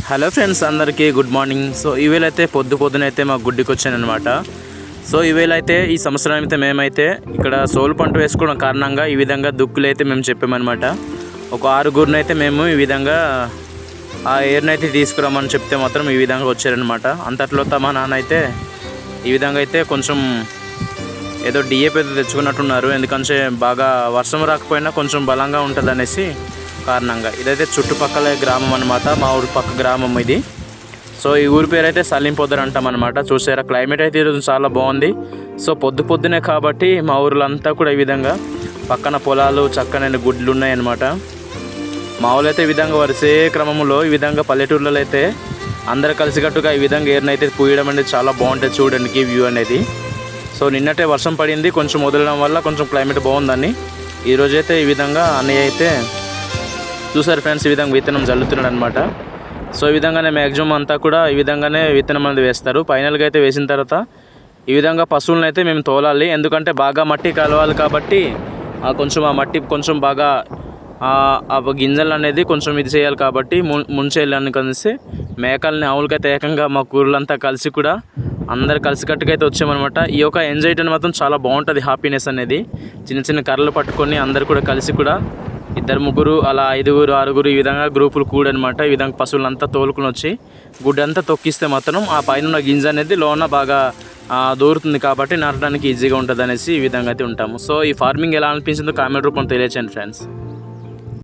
Hello friends అందరికీ good morning. So ఈవేళ అయితే పొద్దు పొద్దునైతే మా గుడ్డికి వచ్చాను అనమాట సో ఈవేళ అయితే ఈ సంవత్సరం అయితే మేమైతే ఇక్కడ సోలు పంట వేసుకోవడం కారణంగా ఈ విధంగా దుక్కులు అయితే మేము చెప్పామన్నమాట. ఒక ఆరుగురిని అయితే మేము ఈ విధంగా ఆ ఎయిర్ని అయితే తీసుకురామని చెప్తే మాత్రం ఈ విధంగా వచ్చారనమాట అంతట్లో మా నాన్న అయితే ఈ విధంగా అయితే కొంచెం ఏదో డిఏపీ అయితే తెచ్చుకున్నట్టున్నారు. ఎందుకంటే బాగా వర్షం రాకపోయినా కొంచెం బలంగా ఉంటుంది అనేసి కారణంగా. ఇదైతే చుట్టుపక్కల గ్రామం అనమాట మా ఊరి పక్క గ్రామం ఇది. సో ఈ ఊరి పేరు అయితే సలింపొద్దరు అంటాం అనమాట చూసారా? క్లైమేట్ అయితే ఈరోజు చాలా బాగుంది. సో పొద్దు పొద్దునే కాబట్టి మా ఊర్లో అంతా కూడా ఈ విధంగా పక్కన పొలాలు చక్కనైన గుడ్లు ఉన్నాయన్నమాట. మా ఊళ్ళో అయితే ఈ విధంగా వరుసే క్రమంలో ఈ విధంగా పల్లెటూర్లలో అయితే అందరు కలిసికట్టుగా ఈ విధంగా ఏరినైతే పూయడం అనేది చాలా బాగుంటుంది చూడడానికి వ్యూ అనేది. సో నిన్నటే వర్షం పడింది. కొంచెం వదలడం వల్ల కొంచెం క్లైమేట్ బాగుందని. ఈరోజైతే ఈ విధంగా అన్నయ్య అయితే చూసారు ఫ్రెండ్స్ ఈ విధంగా విత్తనం చల్లుతున్నాడు అనమాట సో ఈ విధంగానే మ్యాక్సిమం అంతా కూడా ఈ విధంగానే విత్తనం అనేది వేస్తారు. ఫైనల్గా అయితే వేసిన తర్వాత ఈ విధంగా పశువులను అయితే మేము తోలాలి. ఎందుకంటే బాగా మట్టి కలవాలి కాబట్టి ఆ కొంచెం ఆ మట్టి కొంచెం బాగా ఆ ఆ గింజలు అనేది కొంచెం ఇది చేయాలి కాబట్టి ము- ముంచేయాలని కలిసి మేకల్ని ఆవులకైతే ఏకంగా మా కూరలంతా కలిసి కూడా అందరు కలిసికట్టుగా అయితే వచ్చామన్నమాట. ఈ యొక్క ఎంజాయ్ మాత్రం చాలా బాగుంటుంది హ్యాపీనెస్ అనేది. చిన్న చిన్న కర్రలు పట్టుకొని అందరు కూడా కలిసి కూడా ఇద్దరు ముగ్గురు అలా ఐదుగురు ఆరుగురు ఈ విధంగా గ్రూపులు కూడనమాట. ఈ విధంగా పశువులంతా తోలుకుని వచ్చి గుడ్డంతా తొక్కిస్తే మాత్రం ఆ పైన ఉన్న గింజ అనేది లోన బాగా దూరుతుంది కాబట్టి నాటడానికి ఈజీగా ఉంటుంది అనేసి ఈ విధంగా అయితే ఉంటాము. సో ఈ ఫార్మింగ్ ఎలా అనిపించిందో కామెంట్ రూపంలో తెలియచేయండి ఫ్రెండ్స్.